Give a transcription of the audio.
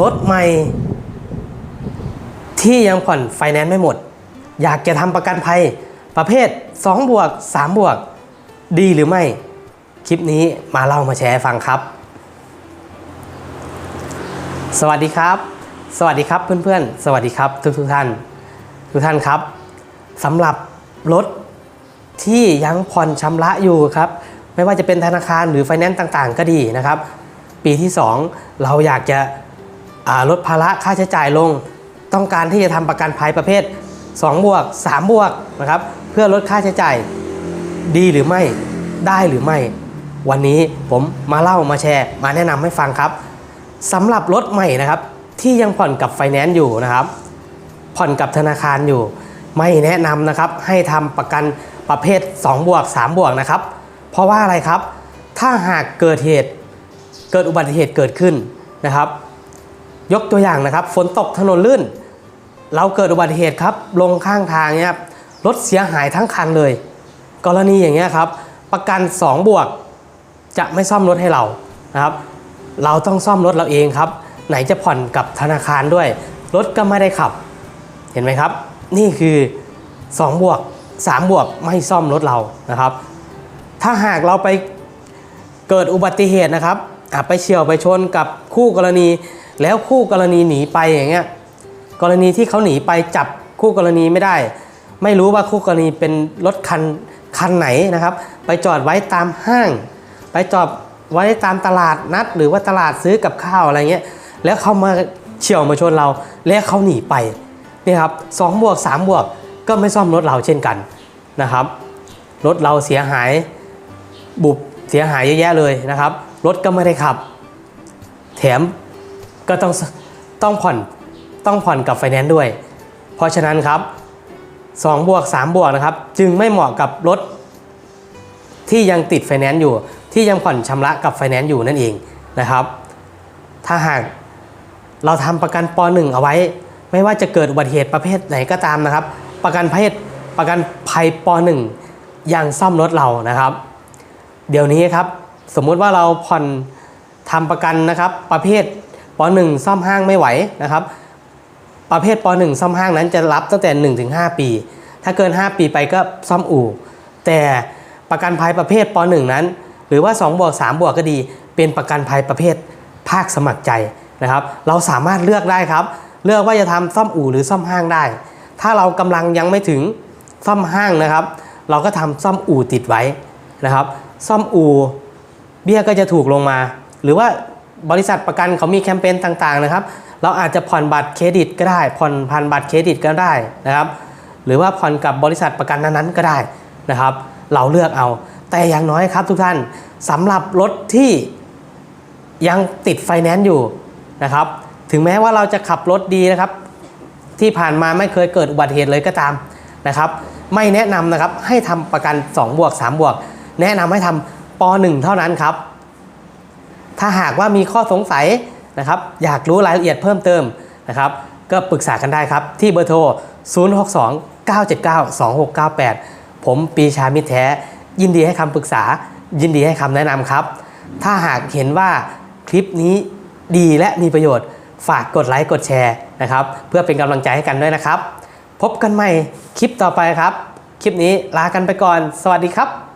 รถใหม่ ที่ยังผ่อนไฟแนนซ์ไม่หมด อยากจะทำประกันภัยประเภท 2 บวก 3 บวก ดีหรือไม่ คลิปนี้มาเล่ามาแชร์ฟังครับ สวัสดีครับ สวัสดีครับเพื่อนๆ สวัสดีครับทุกทุกๆท่าน ทุกท่านครับสำหรับรถที่ยังผ่อนชำระอยู่ครับ ไม่ว่าจะเป็นธนาคารหรือไฟแนนซ์ต่างๆ ก็ดีนะครับ ปีที่ 2 เราอยากจะ ลดภาระค่าใช้จ่ายลง ต้องการที่จะทำประกันภัยประเภท 2 บวก 3 บวกนะครับเพื่อลดค่าใช้จ่ายดีหรือไม่ได้หรือไม่ วันนี้ผมมาเล่ามาแชร์มาแนะนำให้ฟังครับสำหรับรถใหม่นะครับที่ยังผ่อนกับไฟแนนซ์อยู่นะครับ ผ่อนกับธนาคารอยู่ ไม่แนะนำนะครับให้ทำประกันประเภท 2 บวก 3 บวกนะครับ เพราะว่าอะไรครับ ถ้าหากเกิดเหตุเกิดอุบัติเหตุเกิดขึ้นนะครับ ยกตัวอย่างนะครับ ฝนตกถนนลื่น เราเกิดอุบัติเหตุครับ ลงข้างทางเนี่ยครับรถเสียหายทั้งคันเลย กรณีอย่างเงี้ยครับ ประกัน 2 บวก จะไม่ซ่อมรถให้เรานะครับ เราต้องซ่อมรถเราเองครับ ไหนจะผ่อนกับธนาคารด้วย รถก็ไม่ได้ขับ เห็นไหมครับ นี่คือ 2 บวก 3 บวกไม่ซ่อมรถเรานะครับ ถ้าหากเราไปเกิดอุบัติเหตุนะครับไปเฉียวไปชนกับคู่กรณี แล้วคู่กรณีหนีไปอย่างเงี้ยกรณีที่เขาหนีไปจับคู่กรณีไม่ได้ ไม่รู้ว่าคู่กรณีเป็นรถคันคันไหนนะครับ ไปจอดไว้ตามห้าง ไปจอดไว้ตามตลาดนัด หรือว่าตลาดซื้อกับข้าวอะไรเงี้ยแล้วเขามาเฉี่ยวมาชนเรา แล้วเขาหนีไปนี่ครับสองบวกสามบวกก็ไม่ซ่อมรถเราเช่นกันนะครับ รถเราเสียหายบุบเสียหายเยอะแยะเลยนะครับ รถก็ไม่ได้ขับ แถม ก็ต้องต้องผ่อนต้องผ่อนกับไฟแนนซ์ด้วย เพราะฉะนั้นครับ2บวก3บวกนะครับ จึงไม่เหมาะกับรถที่ยังติดไฟแนนซ์อยู่ ที่ยังผ่อนชำระกับไฟแนนซ์อยู่นั่นเองนะครับ ถ้าหากเราทำประกันป .1 เอาไว้ ไม่ว่าจะเกิดอุบัติเหตุประเภทไหนก็ตามนะครับ ประกันภัยประกันภัยป .1 ยังซ่อมรถเรานะครับ เดี๋ยวนี้ครับ สมมุติว่าเราผ่อนทำประกันนะครับประเภท ป .1 ซ่อมห้างไม่ไหวนะครับ ประเภทป .1 ซ่อมห้างนั้นจะรับตั้งแต่ 1-5 ปี ถ้าเกิน 5 ปีไปก็ซ่อมอู่ แต่ประกันภัยประเภทป .1 นั้น หรือว่า2บวก3บวกก็ดี เป็นประกันภัยประเภทภาคสมัครใจนะครับ เราสามารถเลือกได้ครับ เลือกว่าจะทำซ่อมอู่หรือซ่อมห้างได้ ถ้าเรากำลังยังไม่ถึงซ่อมห้างนะครับ เราก็ทำซ่อมอู่ติดไว้นะครับ ซ่อมอู่เบี้ยก็จะถูกลงมา หรือว่า บริษัทประกันเขามีแคมเปญต่างๆนะครับ เราอาจจะผ่อนบัตรเครดิตก็ได้ผ่อนพันบัตรเครดิตก็ได้นะครับ หรือว่าผ่อนกับบริษัทประกันนั้นๆก็ได้นะครับ เราเลือกเอา แต่อย่างน้อยครับทุกท่านสำหรับรถที่ยังติดไฟแนนซ์อยู่นะครับ ถึงแม้ว่าเราจะขับรถดีนะครับ ที่ผ่านมาไม่เคยเกิดอุบัติเหตุเลยก็ตามนะครับ ไม่แนะนำนะครับให้ทำประกัน 2 บวก 3 บวก แนะนำให้ทำป .1 เท่านั้นครับ ถ้าหากว่ามีข้อสงสัยนะครับอยากรู้รายละเอียดเพิ่มเติมนะครับก็ปรึกษากันได้ครับ ที่เบอร์โทร 062 979 2698 ผมปีชามิแท้ ยินดีให้คำปรึกษา ยินดีให้คำแนะนำครับ ถ้าหากเห็นว่าคลิปนี้ดีและมีประโยชน์ ฝากกดไลค์กดแชร์นะครับ เพื่อเป็นกำลังใจให้กันด้วยนะครับ พบกันใหม่คลิปต่อไปครับ คลิปนี้ลากันไปก่อน สวัสดีครับ